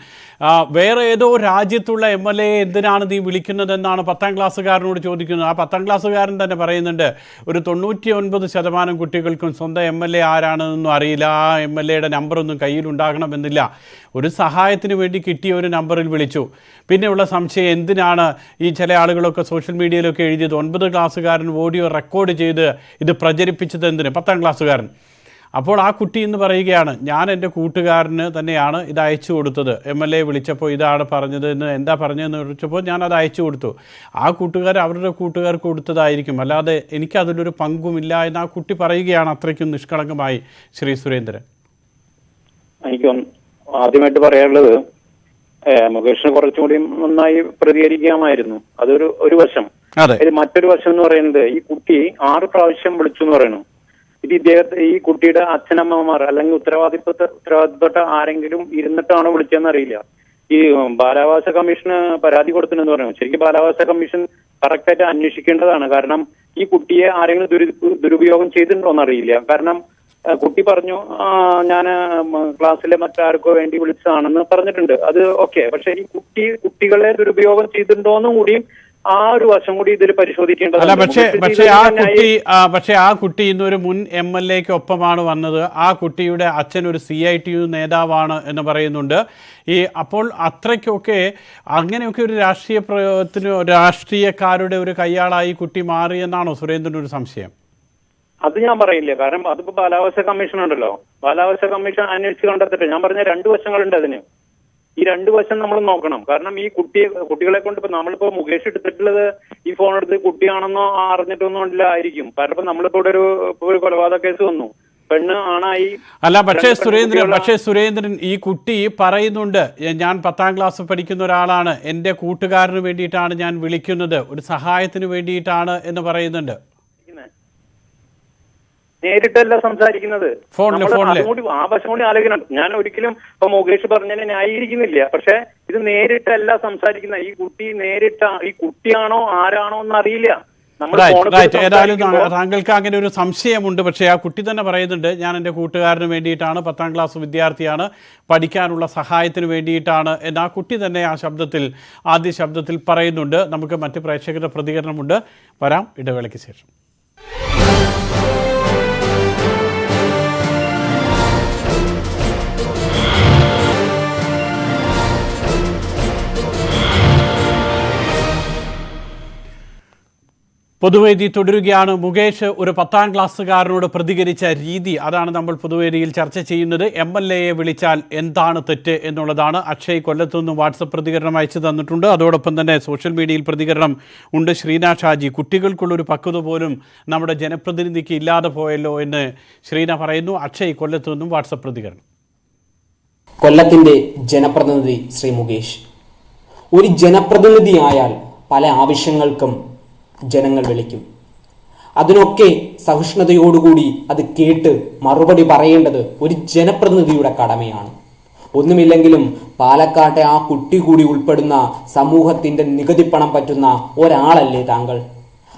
വേറെ ഏതോ രാജ്യത്തുള്ള എം എൽ എ എന്തിനാണ് നീ വിളിക്കുന്നതെന്നാണ് പത്താം ക്ലാസ്സുകാരനോട് ചോദിക്കുന്നത്. ആ പത്താം ക്ലാസ്സുകാരൻ തന്നെ പറയുന്നുണ്ട് ഒരു തൊണ്ണൂറ്റി ഒൻപത് ശതമാനം കുട്ടികൾക്കും സ്വന്തം എം എൽ എ ആരാണെന്നൊന്നും അറിയില്ല. ആ എം എൽ എയുടെ നമ്പറൊന്നും കയ്യിലുണ്ടാകണമെന്നില്ല. ഒരു സഹായത്തിന് വേണ്ടി കിട്ടിയ ഒരു നമ്പറിൽ വിളിച്ചു. പിന്നെയുള്ള സംശയം എന്തിനാണ് ഈ ചില ആളുകളൊക്കെ സോഷ്യൽ മീഡിയയിലൊക്കെ എഴുതിയത്? ഒൻപത് ക്ലാസ്സുകാരൻ ഓഡിയോ റെക്കോർഡ് ചെയ്ത് ഇത് പ്രചരിപ്പിച്ചത് എന്തിന്? പത്താം ക്ലാസ്സുകാരൻ. അപ്പോൾ ആ കുട്ടി എന്ന് പറയുകയാണ് ഞാൻ എന്റെ കൂട്ടുകാരന് തന്നെയാണ് ഇത് അയച്ചു കൊടുത്തത്. എം എൽ എ വിളിച്ചപ്പോൾ ഇതാണ് പറഞ്ഞത് എന്ന് എന്താ പറഞ്ഞതെന്ന് ചോദിച്ചപ്പോൾ ഞാൻ അത് അയച്ചു കൊടുത്തു. ആ കൂട്ടുകാർ അവരുടെ കൂട്ടുകാർക്ക് കൊടുത്തതായിരിക്കും. അല്ലാതെ എനിക്ക് അതിലൊരു പങ്കുമില്ല എന്ന് ആ കുട്ടി പറയുകയാണ് അത്രയ്ക്കും നിഷ്കളങ്കമായി ശ്രീ സുരേന്ദ്രൻ. എനിക്ക് ആദ്യമായിട്ട് പറയാനുള്ളത് മുകേഷിന് കുറച്ചുകൂടി നന്നായി പ്രതികരിക്കാമായിരുന്നു. അതൊരു ഒരു വശം. അതെ. ഇത് മറ്റൊരു വശം എന്ന് പറയുന്നത് ഈ കുട്ടി ആറ് പ്രാവശ്യം വിളിച്ചു എന്ന് പറയുന്നു. ഇത് ഇദ്ദേഹത്തെ ഈ കുട്ടിയുടെ അച്ഛനമ്മമാർ അല്ലെങ്കിൽ ഉത്തരവാദിത്വ ഉത്തരവാദിത്തപ്പെട്ട ആരെങ്കിലും ഇരുന്നിട്ടാണോ വിളിച്ചതെന്ന് അറിയില്ല. ഈ ബാലാവാസ കമ്മീഷന് പരാതി കൊടുത്തിട്ടുണ്ടെന്ന് പറയുന്നു. ശരിക്കും ബാലാവാസ കമ്മീഷൻ കറക്റ്റായിട്ട് അന്വേഷിക്കേണ്ടതാണ്. കാരണം ഈ കുട്ടിയെ ആരെങ്കിലും ദുരു ദുരുപയോഗം ചെയ്തിട്ടുണ്ടോ എന്നറിയില്ല കാരണം കുട്ടി പറഞ്ഞു ഞാൻ ക്ലാസ്സിലെ മറ്റാർക്കോ വേണ്ടി വിളിച്ചതാണെന്ന് പറഞ്ഞിട്ടുണ്ട്. അത് ഓക്കെ പക്ഷെ ഈ കുട്ടി കുട്ടികളെ ദുരുപയോഗം ചെയ്തിട്ടുണ്ടോന്നും കൂടിയും ആ ഒരു വശം കൂടി ഇതിൽ അല്ല പക്ഷേ പക്ഷേ ആ കുട്ടി പക്ഷേ ആ കുട്ടി ഇന്നൊരു മുൻ എം എൽ എക്ക് ഒപ്പമാണ് വന്നത്. ആ കുട്ടിയുടെ അച്ഛൻ ഒരു സി ഐ ടി യു നേതാവാണ് എന്ന് പറയുന്നുണ്ട്. ഈ അപ്പോൾ അത്രയ്ക്കൊക്കെ അങ്ങനെയൊക്കെ ഒരു രാഷ്ട്രീയ പ്രയോഗത്തിന് രാഷ്ട്രീയക്കാരുടെ ഒരു കയ്യാളായി കുട്ടി മാറി എന്നാണോ സുരേന്ദ്രൻ ഒരു സംശയം? അത് ഞാൻ പറയില്ല. കാരണം അതിപ്പോ ബാലാവസ്ഥ കമ്മീഷൻ ഉണ്ടല്ലോ ബാലാവസ്ഥ കമ്മീഷൻ അന്വേഷിച്ച് കണ്ടെത്തിട്ട് ഞാൻ പറഞ്ഞ രണ്ട് വശങ്ങളുണ്ട് അതിന്. ഈ രണ്ട് വശം നമ്മൾ നോക്കണം. കാരണം ഈ കുട്ടിയെ കുട്ടികളെ കൊണ്ട് ഇപ്പൊ നമ്മളിപ്പോ മുകേഷ് എടുത്തിട്ടുള്ളത് ഈ ഫോൺ എടുത്ത് കുട്ടിയാണെന്നോ അറിഞ്ഞിട്ടൊന്നും ഇല്ലായിരിക്കും കാരണം ഇപ്പൊ നമ്മളിപ്പോ ഇവിടെ ഒരു ഒരു കൊലപാതക കേസ് വന്നു. പെണ്ണ് ആണായി. അല്ല പക്ഷേ സുരേന്ദ്രൻ പക്ഷേ സുരേന്ദ്രൻ ഈ കുട്ടി പറയുന്നുണ്ട് ഞാൻ പത്താം ക്ലാസ് പഠിക്കുന്ന ഒരാളാണ്. എന്റെ കൂട്ടുകാരന് വേണ്ടിയിട്ടാണ് ഞാൻ വിളിക്കുന്നത്. ഒരു സഹായത്തിന് വേണ്ടിയിട്ടാണ് എന്ന് പറയുന്നുണ്ട്. നേരിട്ടല്ല സംസാരിക്കുന്നത്. അതുകൂടി ആവശ്യം കൂടി ആലോചിക്കണം ഞാൻ ഒരിക്കലും ഇപ്പൊ മുകേഷ് പറഞ്ഞതിനെ ന്യായീകരിക്കുന്നില്ല. പക്ഷെ ഇത് നേരിട്ടല്ല സംസാരിക്കുന്നത് ഈ കുട്ടി നേരിട്ട ഈ കുട്ടിയാണോ ആരാണോ എന്ന് അറിയില്ല. ഏതായാലും താങ്കൾക്ക് അങ്ങനെ ഒരു സംശയമുണ്ട്. പക്ഷേ ആ കുട്ടി തന്നെ പറയുന്നുണ്ട് ഞാൻ എന്റെ കൂട്ടുകാരന് വേണ്ടിയിട്ടാണ് പത്താം ക്ലാസ് വിദ്യാർത്ഥിയാണ് പഠിക്കാനുള്ള സഹായത്തിന് വേണ്ടിയിട്ടാണ് എന്ന് ആ കുട്ടി തന്നെ ആ ശബ്ദത്തിൽ ആദ്യ ശബ്ദത്തിൽ പറയുന്നുണ്ട്. നമുക്ക് മറ്റ് പ്രേക്ഷകരുടെ പ്രതികരണമുണ്ട്. വരാം ഇടവേളയ്ക്ക് ശേഷം. പൊതുവേദി തുടരുകയാണ്. മുകേഷ് ഒരു പത്താം ക്ലാസ്സുകാരനോട് പ്രതികരിച്ച രീതി അതാണ് നമ്മൾ പൊതുവേദിയിൽ ചർച്ച ചെയ്യുന്നത്. എം എൽ എയെ വിളിച്ചാൽ എന്താണ് തെറ്റ് എന്നുള്ളതാണ്. അക്ഷയ് കൊല്ലത്തു നിന്നും വാട്സപ്പ് പ്രതികരണം അയച്ചു തന്നിട്ടുണ്ട്. അതോടൊപ്പം തന്നെ സോഷ്യൽ മീഡിയയിൽ പ്രതികരണം ഉണ്ട്. ശ്രീനാ ഷാജി കുട്ടികൾക്കുള്ളൊരു പക്വത പോലും നമ്മുടെ ജനപ്രതിനിധിക്ക് ഇല്ലാതെ പോയല്ലോ എന്ന് ശ്രീന പറയുന്നു. അക്ഷയ് കൊല്ലത്തു നിന്നും വാട്സപ്പ് പ്രതികരണം. കൊല്ലത്തിന്റെ ജനപ്രതിനിധി ശ്രീ മുകേഷ്. ഒരു ജനപ്രതിനിധിയായാൽ പല ആവശ്യങ്ങൾക്കും ജനങ്ങൾ വിളിക്കും. അതിനൊക്കെ സഹിഷ്ണുതയോടുകൂടി അത് കേട്ട് മറുപടി പറയേണ്ടത് ഒരു ജനപ്രതിനിധിയുടെ കടമയാണ്. ഒന്നുമില്ലെങ്കിലും പാലക്കാട്ടെ ആ കുട്ടി കൂടി ഉൾപ്പെടുന്ന സമൂഹത്തിന്റെ നികുതിപ്പണം പറ്റുന്ന ഒരാളല്ലേ താങ്കൾ?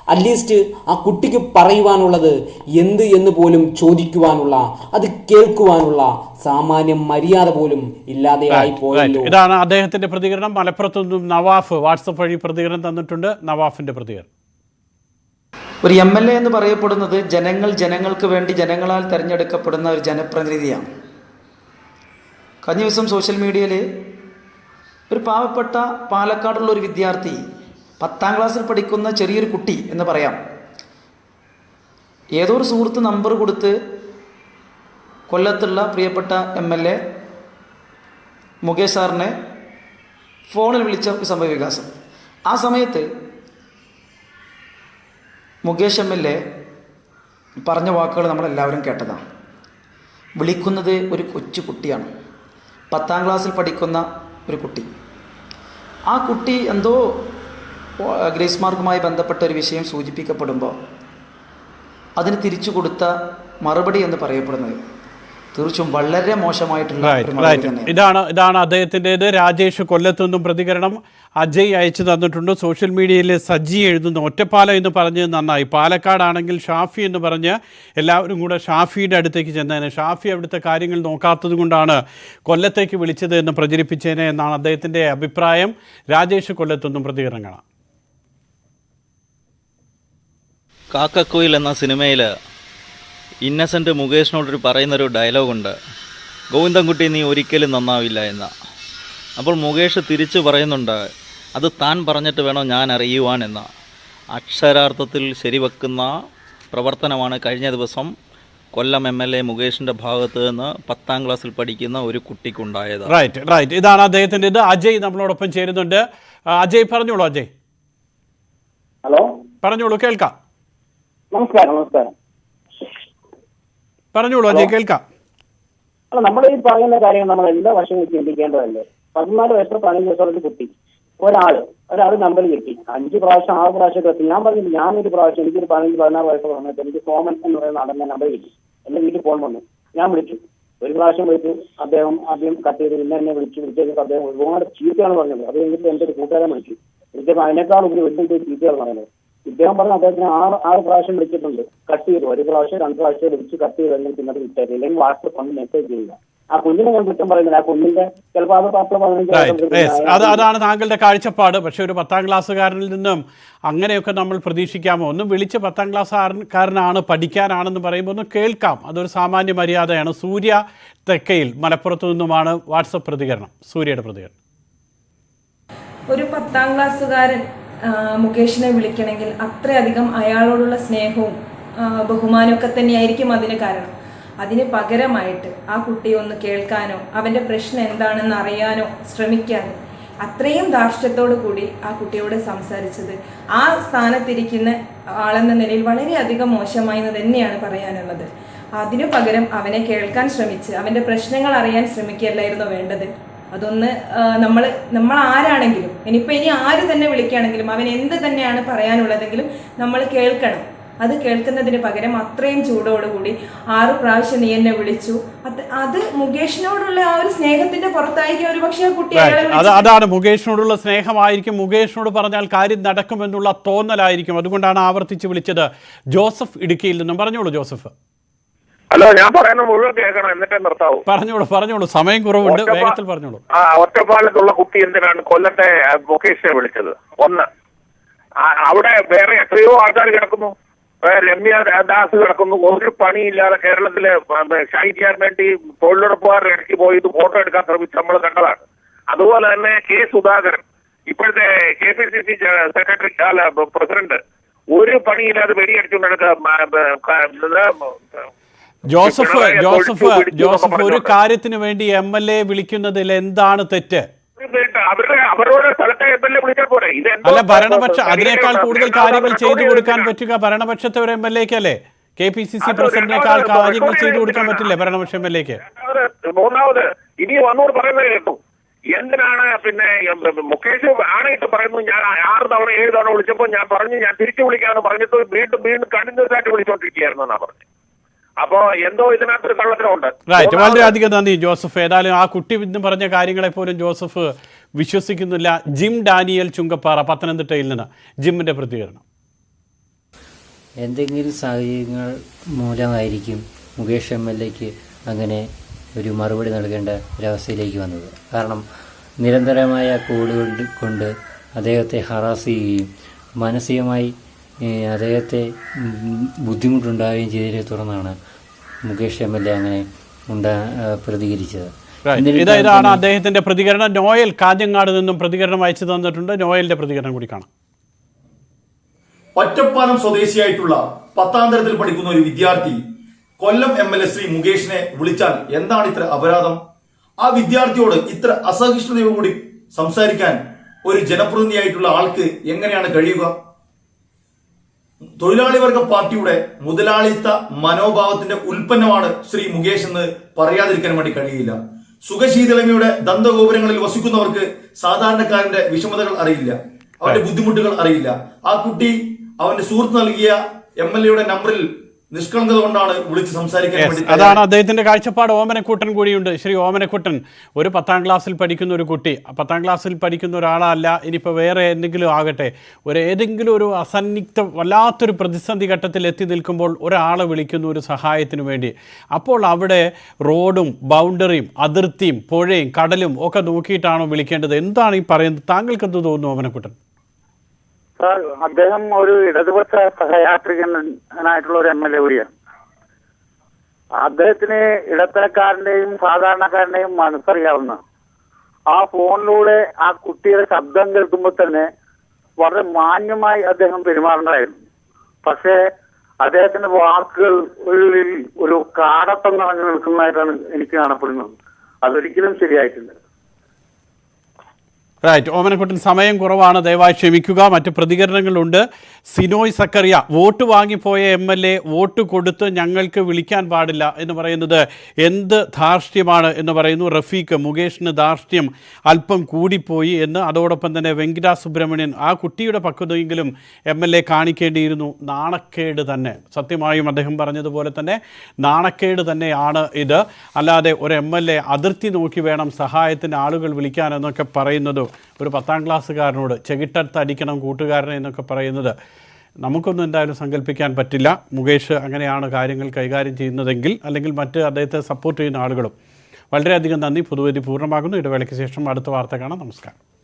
അറ്റ്ലീസ്റ്റ് ആ കുട്ടിക്ക് പറയുവാനുള്ളത് എന്ത് എന്ന് പോലും ചോദിക്കുവാനുള്ള അത് കേൾക്കുവാനുള്ള സാമാന്യ മര്യാദ പോലും ഇല്ലാതെയായി പോയല്ലോ. ഇതാണ് അദ്ദേഹത്തിന്റെ പ്രതികരണം. മലപ്പുറത്തു നിന്നും നവാഫ് വാട്സപ്പ് വഴി പ്രതികരണം തന്നിട്ടുണ്ട്. നവാഫിന്റെ പ്രതികരണം. ഒരു എം എൽ എ എന്ന് പറയപ്പെടുന്നത് ജനങ്ങൾ ജനങ്ങൾക്ക് വേണ്ടി ജനങ്ങളാൽ തിരഞ്ഞെടുക്കപ്പെടുന്ന ഒരു ജനപ്രതിനിധിയാണ്. കഴിഞ്ഞ ദിവസം സോഷ്യൽ മീഡിയയിൽ ഒരു പാവപ്പെട്ട പാലക്കാടുള്ള ഒരു വിദ്യാർത്ഥി പത്താം ക്ലാസ്സിൽ പഠിക്കുന്ന ചെറിയൊരു കുട്ടി എന്ന് പറയാം. ഏതോ ഒരു സുഹൃത്ത് നമ്പർ കൊടുത്ത് കൊല്ലത്തുള്ള പ്രിയപ്പെട്ട എം എൽ എ മുകേഷ് സാറിനെ ഫോണിൽ വിളിച്ച സംഭവ വികാസം. ആ സമയത്ത് മുകേഷ് എം എൽ എ പറഞ്ഞ വാക്കുകൾ നമ്മളെല്ലാവരും കേട്ടതാണ്. വിളിക്കുന്നത് ഒരു കൊച്ചു കുട്ടിയാണ്. പത്താം ക്ലാസ്സിൽ പഠിക്കുന്ന ഒരു കുട്ടി. ആ കുട്ടി എന്തോ ഗ്രേസ് മാർക്കുമായി ബന്ധപ്പെട്ട ഒരു വിഷയം സൂചിപ്പിക്കപ്പെടുമ്പോൾ അതിന് തിരിച്ചു കൊടുത്ത മറുപടി എന്ന് പറയപ്പെടുന്നത് തീർച്ചയായും വളരെ മോശമായിട്ടുള്ള ഇതാണ് ഇതാണ് അദ്ദേഹത്തിന്റെത്. രാജേഷ് കൊല്ലത്തു നിന്നും പ്രതികരണം. അജയ് അയച്ചു തന്നിട്ടുണ്ട്. സോഷ്യൽ മീഡിയയിൽ സജ്ജി എഴുതുന്ന ഒറ്റപ്പാലം എന്ന് പറഞ്ഞ് നന്നായി. പാലക്കാടാണെങ്കിൽ ഷാഫി എന്ന് പറഞ്ഞ് എല്ലാവരും കൂടെ ഷാഫിയുടെ അടുത്തേക്ക് ചെന്നതിന്. ഷാഫി അവിടുത്തെ കാര്യങ്ങൾ നോക്കാത്തത് കൊണ്ടാണ് കൊല്ലത്തേക്ക് വിളിച്ചത് എന്ന് പ്രചരിപ്പിച്ചതിന് എന്നാണ് അദ്ദേഹത്തിന്റെ അഭിപ്രായം. രാജേഷ് കൊല്ലത്തു നിന്നും പ്രതികരണം കാണാം. കാക്കക്കോയിൽ എന്ന സിനിമയിൽ ഇന്നസെന്റ് മുകേഷിനോടൊരു പറയുന്നൊരു ഡയലോഗുണ്ട്. ഗോവിന്ദൻകുട്ടി നീ ഒരിക്കലും നന്നാവില്ല എന്ന. അപ്പോൾ മുകേഷ് തിരിച്ചു പറയുന്നുണ്ട് അത് താൻ പറഞ്ഞിട്ട് വേണോ ഞാൻ അറിയുവാൻ എന്ന്. അക്ഷരാർത്ഥത്തിൽ ശരിവെക്കുന്ന പ്രവർത്തനമാണ് കഴിഞ്ഞ ദിവസം കൊല്ലം എം എൽ എ മുകേഷിന്റെ ഭാഗത്ത് നിന്ന് പത്താം ക്ലാസ്സിൽ പഠിക്കുന്ന ഒരു കുട്ടിക്കുണ്ടായത്. റൈറ്റ് റൈറ്റ് ഇതാണ് അദ്ദേഹത്തിന്റെ ഇത്. അജയ് നമ്മളോടൊപ്പം ചേരുന്നുണ്ട്. അജയ് പറഞ്ഞോളൂ അജയ്. ഹലോ? പറഞ്ഞോളൂ കേൾക്കാം. നമസ്കാരം നമസ്കാരം. പറഞ്ഞോളൂ അജയ് കേൾക്കാം. അല്ല നമ്മൾ ഈ പറയുന്ന കാര്യങ്ങൾ നമ്മൾ എല്ലാ വർഷവും ചിന്തിക്കേണ്ടതല്ലേ? പതിനാല് വയസ്സോ പതിനഞ്ച് വയസ്സോ ഒരു കുട്ടി ഒരാൾ ഒരാൾ നമ്പർ കിട്ടി. അഞ്ച് പ്രാവശ്യം ആറ് പ്രാവശ്യം എത്തി. ഞാൻ പറഞ്ഞില്ല ഞാനൊരു പ്രാവശ്യം എനിക്കൊരു പതിനഞ്ച് പതിനാറ് വയസ്സ് പറഞ്ഞിട്ട് എനിക്ക് സോമൻ എന്ന് പറയുന്ന നടന്ന നമ്പർ കിട്ടി. എന്റെ വീട്ടിൽ ഫോൺ വന്നു. ഞാൻ വിളിച്ചു. ഒരു പ്രാവശ്യം വിളിച്ചു അദ്ദേഹം ആദ്യം കട്ട് ചെയ്ത് പിന്നെ എന്നെ വിളിച്ചു. വിളിച്ചപ്പോൾ അദ്ദേഹം ഒരുപാട് ചീത്തയാണ് പറഞ്ഞത്. അത് കഴിഞ്ഞിട്ട് എന്റെ ഒരു കൂട്ടുകാരൻ വിളിച്ചു. വിളിച്ചപ്പോൾ അതിനേക്കാൾ ഒരു വലിയ ചീത്തയാണ് പറഞ്ഞത്. ഇദ്ദേഹം പറഞ്ഞ അദ്ദേഹത്തിന് ആറ് ആറ് പ്രാവശ്യം വിളിച്ചിട്ടുണ്ട്. കട്ട് ചെയ്തു. ഒരു പ്രാവശ്യം രണ്ട് പ്രാവശ്യം വിളിച്ച് കട്ട് ചെയ്തു അല്ലെങ്കിൽ പിന്നെ വിട്ടേ അല്ലെങ്കിൽ വാട്സപ്പ് ഒന്ന് മെസ്സേജ് ചെയ്യുക. ആ കുഞ്ഞിനെ ഞാൻ കുറ്റം പറയുന്നില്ല. ആ കുഞ്ഞിന്റെ ചിലപ്പോൾ അത് പത്ത് പതിനഞ്ച് റൈറ്റ് അത് അതാണ് താങ്കളുടെ കാഴ്ചപ്പാട്. പക്ഷെ ഒരു പത്താം ക്ലാസ്സുകാരനിൽ നിന്നും അങ്ങനെയൊക്കെ നമ്മൾ പ്രതീക്ഷിക്കാമോ? ഒന്നും വിളിച്ച് പത്താം ക്ലാസ്സുകാരനാണ് പഠിക്കാനാണെന്ന് പറയുമ്പോൾ ഒന്ന് കേൾക്കാം. അതൊരു സാമാന്യ മര്യാദയാണ്. സൂര്യ തെക്കയിൽ മലപ്പുറത്തു നിന്നുമാണ് വാട്സപ്പ് പ്രതികരണം. സൂര്യയുടെ പ്രതികരണം. ഒരു പത്താം ക്ലാസ്സുകാരൻ മുകേഷിനെ വിളിക്കണമെങ്കിൽ അത്രയധികം അയാളോടുള്ള സ്നേഹവും ബഹുമാനമൊക്കെ തന്നെയായിരിക്കും അതിന് കാരണം. അതിന് പകരമായിട്ട് ആ കുട്ടിയെ ഒന്ന് കേൾക്കാനോ അവന്റെ പ്രശ്നം എന്താണെന്ന് അറിയാനോ ശ്രമിക്കാനോ അത്രയും ധാർഷ്ട്യത്തോടു കൂടി ആ കുട്ടിയോട് സംസാരിച്ചത്. ആ സ്ഥാനത്തിരിക്കുന്ന ആളെന്ന നിലയിൽ വളരെയധികം മോശമായി എന്ന് തന്നെയാണ് പറയാനുള്ളത്. അതിനു പകരം അവനെ കേൾക്കാൻ ശ്രമിച്ച് അവന്റെ പ്രശ്നങ്ങൾ അറിയാൻ ശ്രമിക്കുകയല്ലായിരുന്നു വേണ്ടത്? അതൊന്ന് നമ്മൾ നമ്മൾ ആരാണെങ്കിലും ഇനിയിപ്പോൾ ഇനി ആര് തന്നെ വിളിക്കുകയാണെങ്കിലും അവൻ എന്ത് തന്നെയാണ് പറയാനുള്ളതെങ്കിലും നമ്മൾ കേൾക്കണം. അത് കേൾക്കുന്നതിന് പകരം അത്രയും ചൂടോടുകൂടി ആറ് പ്രാവശ്യം നീ എന്നെ വിളിച്ചു. അത് അത് മുകേഷിനോടുള്ള ആ ഒരു സ്നേഹത്തിന്റെ പുറത്തായിരിക്കും ഒരു പക്ഷേ കുട്ടി. അതാണ് മുകേഷിനോടുള്ള സ്നേഹമായിരിക്കും. മുകേഷിനോട് പറഞ്ഞാൽ കാര്യം നടക്കുമെന്നുള്ള തോന്നലായിരിക്കും. അതുകൊണ്ടാണ് ആവർത്തിച്ച് വിളിച്ചത്. ജോസഫ് ഇടുക്കിയിൽ നിന്നും. പറഞ്ഞോളൂ ജോസഫ്. ഹലോ ഞാൻ പറയുന്ന മുഴുവൻ കേൾക്കണം എന്നിട്ടേ നിർത്താവൂ. പറഞ്ഞോളൂ പറഞ്ഞോളൂ. സമയം കുറവുണ്ട്. വേഗത്തിൽ പറഞ്ഞോളൂ. ആ ഒറ്റപ്പാലത്തുള്ള കുട്ടി എന്തിനാണ് കൊല്ലത്തെ വൊക്കേഷനെ മുകേഷിനെ വിളിച്ചത്? ഒന്ന്. അവിടെ വേറെ എത്രയോ ആൾക്കാർ കിടക്കുന്നു. രമ്യ ദാസ് കിടക്കുന്നു. ഒരു പണിയില്ലാതെ കേരളത്തിലെ ഷൈ ചെയ്യാൻ വേണ്ടി തൊഴിലുറപ്പുകാരുടെ ഇടയ്ക്ക് പോയി ഇത് ഫോട്ടോ എടുക്കാൻ ശ്രമിച്ച് നമ്മൾ കണ്ടതാണ്. അതുപോലെ തന്നെ കെ സുധാകരൻ. ഇപ്പോഴത്തെ K P C C secretary അല്ല പ്രസിഡന്റ് ഒരു പണിയില്ലാതെ വെടിയടിച്ചുകൊണ്ട് ജോസഫ് ജോസഫ് ജോസഫ് ഒരു. കാര്യത്തിന് വേണ്ടി എം എൽ എ വിളിക്കുന്നതിൽ എന്താണ് തെറ്റ്? അല്ല ഭരണപക്ഷ അതിനേക്കാൾ കൂടുതൽ കാര്യങ്ങൾ ചെയ്തു കൊടുക്കാൻ പറ്റുക ഭരണപക്ഷത്തെ ഒരു എം എൽ എക്ക് അല്ലേ കെ പി സി സി പ്രസിഡന്റിനേക്കാൾ കാര്യങ്ങൾ ചെയ്തു കൊടുക്കാൻ. പറ്റില്ലേ ഭരണപക്ഷ എം എൽ എക്ക്? മൂന്നാമത് ഇനി വന്നോട് പറയുന്നത് കേട്ടു എന്തിനാണ് പിന്നെ എം, ആണ് ഇട്ട് പറയുന്നു ഞാൻ ആറ് തവണ ഏഴ് തവണ വിളിച്ചപ്പോൾ ഞാൻ പറഞ്ഞു ഞാൻ തിരിച്ചു വിളിക്കാമെന്ന് പറഞ്ഞിട്ട് വീണ്ടും വീണ്ടും കണ്ടിന്യൂസ് ആയിട്ട് വിളിച്ചോണ്ടിരിക്കുകയായിരുന്നു എന്നാ പറഞ്ഞു അപ്പോ എന്തോ ഇതിനകത്തൊരു കള്ളത്തിനുണ്ട് റൈറ്റ് വളരെയധികം നന്ദി ജോസഫ്. ഏതായാലും ആ കുട്ടി ഇന്ന് പറഞ്ഞ കാര്യങ്ങളെ പോലും ജോസഫ് വിശ്വസിക്കുന്നില്ല. ജിം ഡാനിയൽ ചുങ്കപ്പാറ പത്തനംതിട്ടയിൽ നിന്ന് ജിമ്മിന്റെ പ്രതികരണം. എന്തെങ്കിലും സാഹചര്യങ്ങൾ മൂലമായിരിക്കും മുകേഷ് എം എൽ എക്ക് അങ്ങനെ ഒരു മറുപടി നൽകേണ്ട ഒരവസ്ഥയിലേക്ക് വന്നത്. കാരണം നിരന്തരമായ കോളുകൾ കൊണ്ട് അദ്ദേഹത്തെ ഹറാസ് ചെയ്യുകയും മാനസികമായി അദ്ദേഹത്തെ ബുദ്ധിമുട്ടുണ്ടാവുകയും ചെയ്തതിനെ തുടർന്നാണ് മുകേഷ് എം എൽ എ അങ്ങനെ ഉണ്ടാ പ്രതികരിച്ചത്. ഇത് ഇതാണ് അദ്ദേഹത്തിന്റെ പ്രതികരണം. നോയൽ കാഞ്ഞങ്ങാട് നിന്നും പ്രതികരണം അയച്ചു തന്നിട്ടുണ്ട്. നോയലിന്റെ പ്രതികരണം കൂടി കാണാം. ഒറ്റപ്പാലം സ്വദേശിയായിട്ടുള്ള പത്താം തരത്തിൽ പഠിക്കുന്ന ഒരു വിദ്യാർത്ഥി Kollam M L A Shri മുകേഷിനെ വിളിച്ചാൽ എന്താണ് ഇത്ര അപരാധം? ആ വിദ്യാർത്ഥിയോട് ഇത്ര അസഹിഷ്ണുതയോടുകൂടി സംസാരിക്കാൻ ഒരു ജനപ്രതിനിധിയായിട്ടുള്ള ആൾക്ക് എങ്ങനെയാണ് കഴിയുക? തൊഴിലാളി വർഗ പാർട്ടിയുടെ മുതലാളിത്ത മനോഭാവത്തിന്റെ ഉൽപ്പന്നമാണ് ശ്രീ മുകേഷ് എന്ന് പറയാതിരിക്കാൻ വേണ്ടി കഴിയില്ല. സുഖശീതളമയുടെ ദന്തഗോപുരങ്ങളിൽ വസിക്കുന്നവർക്ക് സാധാരണക്കാരന്റെ വിഷമതകൾ അറിയില്ല. അവന്റെ ബുദ്ധിമുട്ടുകൾ അറിയില്ല. ആ കുട്ടി അവന്റെ സുഹൃത്ത് നൽകിയ എം എൽ എയുടെ നമ്പറിൽ നിഷ്കളങ്കത കൊണ്ടാണ് വിളിച്ച് സംസാരിക്കാൻ അതാണ് അദ്ദേഹത്തിന്റെ കാഴ്ചപ്പാട്. ഓമനക്കൂട്ടൻ കൂടിയുണ്ട്. ശ്രീ ഓമനക്കൂട്ടൻ ഒരു പത്താം ക്ലാസ്സിൽ പഠിക്കുന്ന ഒരു കുട്ടി. പത്താം ക്ലാസ്സിൽ പഠിക്കുന്ന ഒരാളല്ല ഇനിയിപ്പോൾ വേറെ എന്തെങ്കിലും ആകട്ടെ. ഒരു ഏതെങ്കിലും ഒരു അസന്നിഗ്ധ വല്ലാത്തൊരു പ്രതിസന്ധി ഘട്ടത്തിൽ എത്തി നിൽക്കുമ്പോൾ ഒരാളെ വിളിക്കുന്ന ഒരു സഹായത്തിന് വേണ്ടി. അപ്പോൾ അവിടെ റോഡും ബൗണ്ടറിയും അതിർത്തിയും പുഴയും കടലും ഒക്കെ നോക്കിയിട്ടാണോ വിളിക്കേണ്ടത്? എന്താണ് ഈ പറയുന്നത്? താങ്കൾക്ക് എന്ത് തോന്നുന്നു ഓമനക്കുട്ടൻ? അദ്ദേഹം ഒരു ഇടതുപക്ഷ സഹയാത്രികനായിട്ടുള്ള ഒരു എം എൽ എ കൂടിയാണ്. അദ്ദേഹത്തിന് ഇടത്തരക്കാരന്റെയും സാധാരണക്കാരന്റെയും മനസ്സറിയാവുന്ന ആ ഫോണിലൂടെ ആ കുട്ടിയുടെ ശബ്ദം കേൾക്കുമ്പോൾ തന്നെ വളരെ മാന്യമായി അദ്ദേഹം പെരുമാറേണ്ടതായിരുന്നു. പക്ഷേ അദ്ദേഹത്തിന്റെ വാക്കുകൾ ഒരു ഒരു കാടത്തം നിറഞ്ഞു നിൽക്കുന്നതായിട്ടാണ് എനിക്ക് കാണപ്പെടുന്നത്. അതൊരിക്കലും ശരിയായിട്ടില്ല. റൈറ്റ് ഓമനക്കുട്ടൻ സമയം കുറവാണ്. ദയവായി ക്ഷമിക്കുക. മറ്റ് പ്രതികരണങ്ങളുണ്ട്. സിനോയ് സക്കറിയ വോട്ട് വാങ്ങിപ്പോയ എം എൽ എ വോട്ട് കൊടുത്ത് ഞങ്ങൾക്ക് വിളിക്കാൻ പാടില്ല എന്ന് പറയുന്നത് എന്ത് ധാർഷ്ട്യമാണ് എന്ന് പറയുന്നു. റഫീഖ് മുകേഷിന് ധാർഷ്ട്യം അല്പം കൂടിപ്പോയി എന്ന്. അതോടൊപ്പം തന്നെ വെങ്കിട സുബ്രഹ്മണ്യൻ ആ കുട്ടിയുടെ പക്വതയെങ്കിലും എം എൽ എ കാണിക്കേണ്ടിയിരുന്നു. നാണക്കേട് തന്നെ. സത്യമായും അദ്ദേഹം പറഞ്ഞതുപോലെ തന്നെ നാണക്കേട് തന്നെയാണ് ഇത്. അല്ലാതെ ഒരു എം എൽ എ അതിർത്തി നോക്കി വേണം സഹായത്തിന് ആളുകൾ വിളിക്കാൻ എന്നൊക്കെ പറയുന്നത്. ഒരു പത്താം ക്ലാസ്സുകാരനോട് ചെകിട്ടത്ത് അടിക്കണം കൂട്ടുകാരനെ എന്നൊക്കെ പറയുന്നത് നമുക്കൊന്നും എന്തായാലും സങ്കല്പിക്കാൻ പറ്റില്ല. മുകേഷ് അങ്ങനെയാണ് കാര്യങ്ങൾ കൈകാര്യം ചെയ്യുന്നതെങ്കിൽ അല്ലെങ്കിൽ മറ്റ് അദ്ദേഹത്തെ സപ്പോർട്ട് ചെയ്യുന്ന ആളുകളും വളരെയധികം നന്ദി. പുതുവരി പൂർണമാകുന്നു. ഇടവേളയ്ക്ക് ശേഷം അടുത്ത വാർത്ത കാണാം. നമസ്കാരം.